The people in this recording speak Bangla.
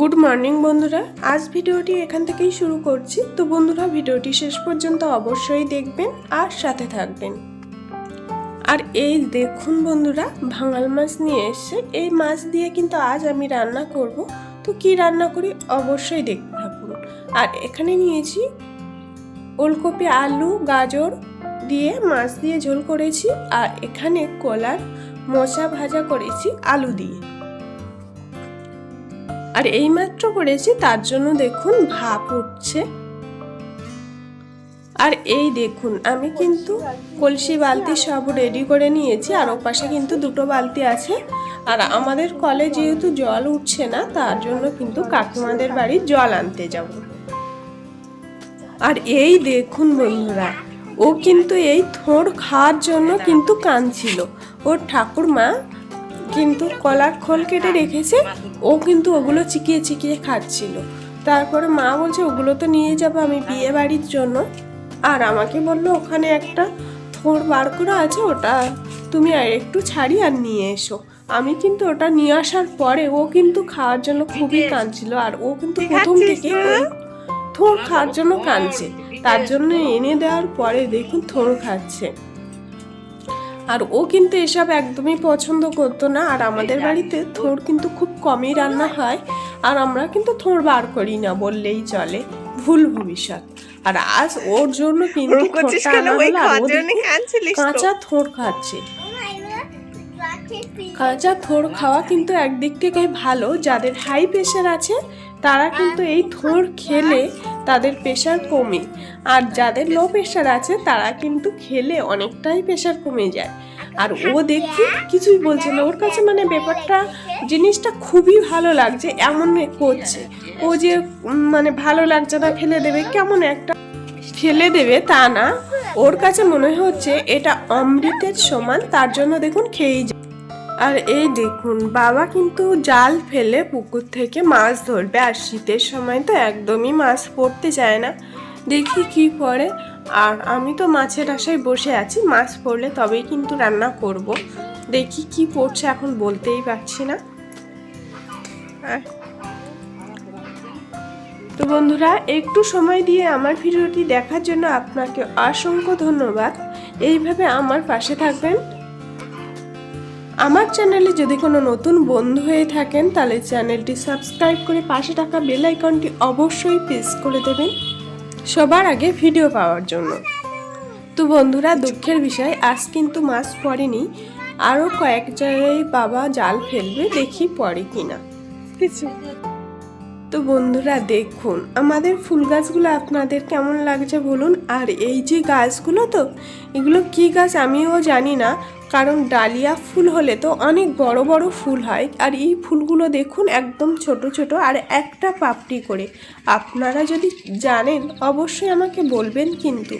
গুড মর্নিং বন্ধুরা। আজ ভিডিওটি এখান থেকেই শুরু করছি। তো বন্ধুরা, ভিডিওটি শেষ পর্যন্ত অবশ্যই দেখবেন আর সাথে থাকবেন। আর এই দেখুন বন্ধুরা, ভাঙাল মাছ নিয়ে এসছে। এই মাছ দিয়ে কিন্তু আজ আমি রান্না করব। তো কি রান্না করি অবশ্যই দেখতে থাকুন। আর এখানে নিয়েছি ওলকপি, আলু, গাজর দিয়ে মাছ দিয়ে ঝোল করেছি। আর এখানে কলার মোচা ভাজা করেছি আলু দিয়ে। আর এইমাত্র করেছি, তার জন্য দেখুন ভাপ উঠছে। আর এই দেখুন, আমি কিন্তু কলসি বালতি সব রেডি করে নিয়েছি, আর ওপাশে কিন্তু দুটো বালতি আছে। আর আমাদের কলে যেহেতু জল উঠছে না, তার জন্য কিন্তু কাকিমাদের বাড়ি জল আনতে যাব। আর এই দেখুন বন্ধুরা, ও কিন্তু এই থোড় খাওয়ার জন্য কিন্তু কাঁদছিল। ওর ঠাকুরমা কিন্তু কলার খোল কেটে রেখেছে। ও কিন্তু ওগুলো চিকিয়ে চিকিয়ে খাচ্ছিল। তারপরে মা বলছে ওগুলো তো নিয়ে যাব আমি বিয়ে বাড়ির জন্য। আর আমাকে বলল ওখানে একটা থোড় বার করা আছে ওটা তুমি আর একটু ছাড়ি আর নিয়ে এসো। আমি কিন্তু ওটা নিয়ে আসার পরে ও কিন্তু খাওয়ার জন্য খুবই কাঁদছিল আর ও কিন্তু প্রথম থেকে থোড় খাওয়ার জন্য কাঁদছে। তার জন্য এনে দেওয়ার পরে দেখুন থোড় খাচ্ছে। আর ও কিন্তু এসব একদমই পছন্দ করতো না। আর আমাদের বাড়িতে থোর কিন্তু খুব কমই রান্না হয়। আর আমরা কিন্তু থোড় বার করি না বললেই চলে। ভুল ভবিষ্যৎ। আর আজ ওর জন্য কিন্তু? কাঁচা থোড় খাচ্ছে। কাঁচা থোর খাওয়া কিন্তু একদিক থেকে ভালো। যাদের হাই প্রেশার আছে তারা কিন্তু এই থোড় খেলে তাদের প্রেশার কমে। আর যাদের লো প্রেশার আছে, তারা কিন্তু খেলে অনেকটাই প্রেশার কমে যায়। আর ও দেখি, কিছুই বলছে না। ওর কাছে মানে ব্যাপারটা, জিনিসটা খুবই ভালো লাগছে, এমন করছে। ও যে মানে ভালো লাগছে না, ফেলে দেবে, কেমন একটা ফেলে দেবে তা না। ওর কাছে মনে হচ্ছে এটা অমৃতের সমান, তার জন্য দেখুন খেয়েই যায়। আর এই দেখুন, বাবা কিন্তু জাল ফেলে পুকুর থেকে মাছ ধরবে, আর শীতের সময় তো একদমই মাছ পড়তে চায় না। দেখি কি পড়ে। আর আমি তো মাছের আশায় বসে আছি, মাছ পড়লে তবেই কিন্তু রান্না করব। দেখি কি পড়ছে, এখন বলতেই পারছি না। তো বন্ধুরা, একটু সময় দিয়ে আমার ভিডিওটি দেখার জন্য আপনাকে অসংখ্য ধন্যবাদ। এইভাবে আমার পাশে থাকবেন। আমার চ্যানেলে যদি কোনো নতুন বন্ধু হয়ে থাকেন, তাহলে চ্যানেলটি সাবস্ক্রাইব করে পাশে থাকা বেল আইকনটি অবশ্যই প্রেস করে দেবেন সবার আগে ভিডিও পাওয়ার জন্য। তো বন্ধুরা, দুঃখের বিষয়, আজ কিন্তু মাছ পড়েনি। আরও কয়েক জায়গায় বাবা জাল ফেলবে, দেখি পড়ে কিনা। কিছু তো বন্ধুরা দেখুন, আমাদের ফুল গাছগুলো আপনাদের কেমন লাগছে বলুন? আর এই যে গাছগুলো তো, এগুলো কি গাছ আমিও জানি না, কারণ ডালিয়া ফুল হলে তো অনেক বড় বড় ফুল হয়। আর এই ফুলগুলো দেখুন, একদম ছোট ছোট আর একটা পাপড়ি করে। আপনারা যদি জানেন, অবশ্যই আমাকে বলবেন কিন্তু।